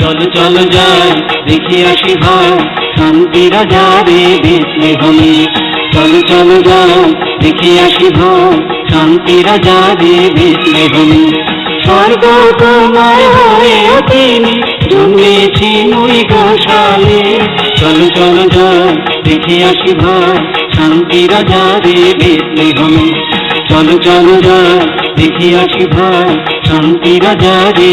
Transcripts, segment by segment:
চল চল যাই দেখে আসি ভাই শান্তি রাজা রে হলে। চল চল যাই দেখে আসি ভাই শান্তি রাজা রে স্বর্গ তোমার হয়ে তিনি জন্মেছি নই গোশালে চল চল যাই দেখে আসি ভাই শান্তি রাজা রে বেতলে হলে চল চল দেখে আসি ভাই শান্তি রাজা রে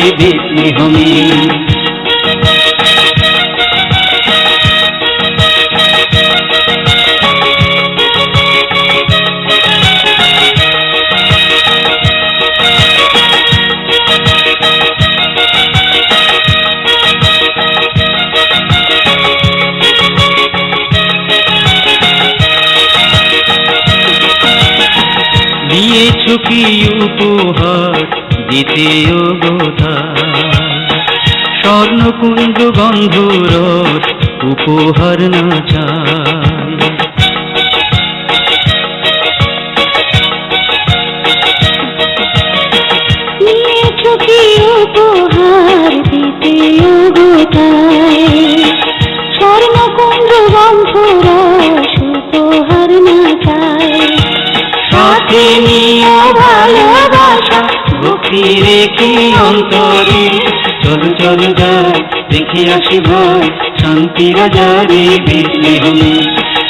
দিয়েছ কি উপহার দ্বিতীয় গোথা স্বর্ণকুঞ্জ গন্ধরস উপহার না নিয়েছো উপহার গোটায় চলো, চল যাই, দেখে আসি ভাই শান্তি রাজা রে বেতলে ভূমি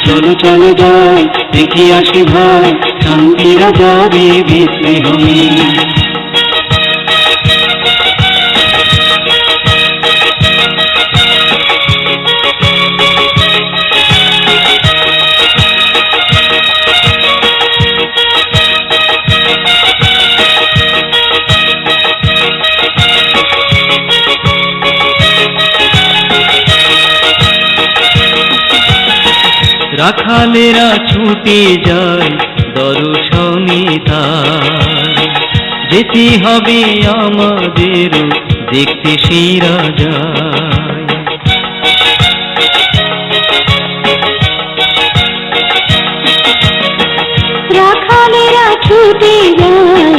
চলো চলো যাই, দেখি আসি ভাই শান্তি রাজা রে রাখালেরা ছুটে যায় দর্শনে তার। যেতে হবে আমাদের দেখতে সেই রাজায় রাখালেরা ছুটে যায়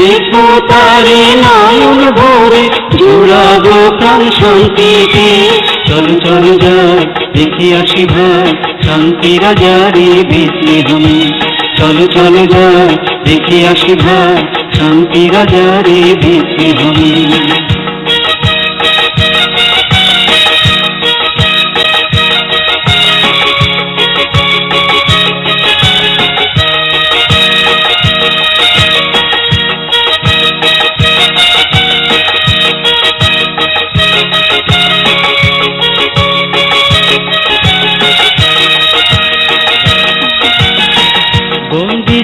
দেখব তারে নয়ন ভরে, জোড়াবো প্রাণ শান্তিতে। চল চল যাই, দেখি আসি ভাই, শান্তি রাজারে বেঁচে বেতলে চল চল যাই, দেখি আসি ভাই, শান্তি রাজারে বেঁচে বেতলে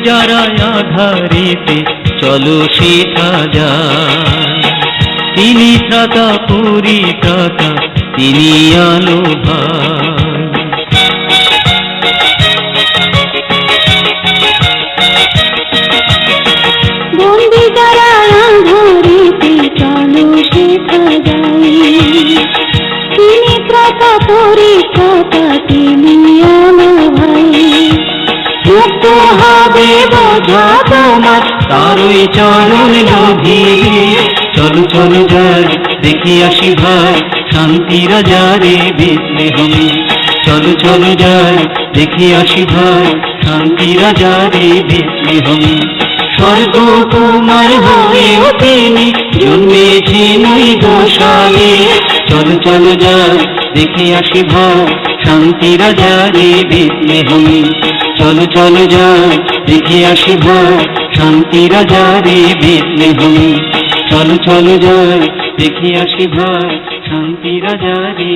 যারা আধারেতে, চলো শেখা যায়। তিনি ত্রাতা পরিত্রাতা তিনি আলো ভাই। বন্দি যারা চলো শেখা যায়। তিনি ত্রাতা পরিত্রাতা তিনি ভাই মুক্ত হবে বোঝা তোমার। তারই চরণ লোভিবে চলো চলো, যাই, দেখি আসি ভাই, শান্তি রাজা রে বেতলে হলে চলো চলো, যাই, দেখি আসি ভাই, শান্তি রাজা রে বেতলে হলে স্বর্গ তোমার হয়েও তিনি জন্মেছেন ওই গোশালে চলো চলো, যাই, দেখে আসি ভাই, শান্তি রাজা রে বেতলে হলে চলো চলো যাই, দেখে আসি ভাই শান্তি রাজা রে বেতলে হলে চলো চলো যাই, দেখে আসি ভাই শান্তি রাজা রে